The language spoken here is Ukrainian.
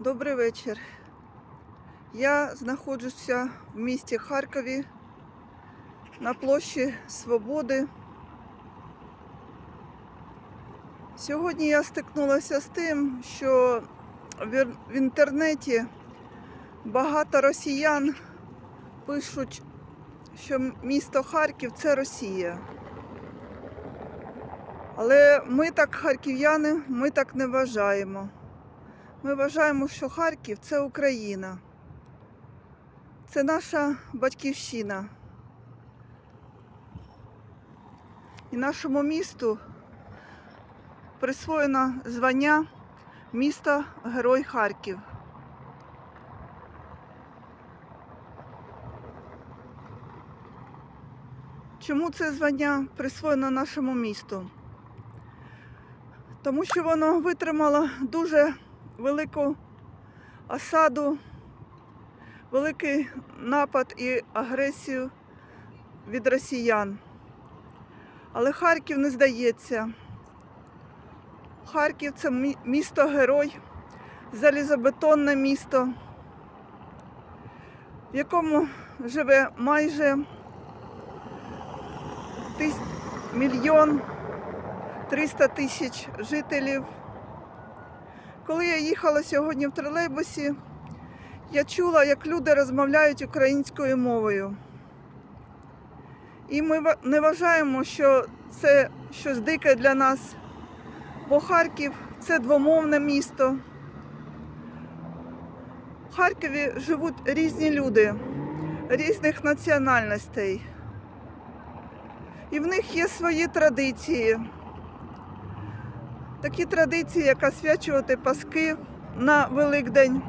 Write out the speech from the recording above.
Добрий вечір. Я знаходжуся в місті Харкові на площі Свободи. Сьогодні я стикнулася з тим, що в інтернеті багато росіян пишуть, що місто Харків це Росія. Але ми так, харків'яни, ми так не вважаємо. Ми вважаємо, що Харків це Україна. Це наша батьківщина. І нашому місту присвоєно звання міста Герой Харків. Чому це звання присвоєно нашому місту? Тому що воно витримало дуже велику осаду, великий напад і агресію від росіян. Але Харків не здається. Харків це місто-герой, залізобетонне місто, в якому живе майже мільйон 300 тисяч жителів. Коли я їхала сьогодні в тролейбусі, я чула, як люди розмовляють українською мовою. І ми не вважаємо, що це щось дике для нас, бо Харків це двомовне місто. В Харкові живуть різні люди різних національностей. І в них є свої традиції. Такі традиції, як освячувати паски на Великдень,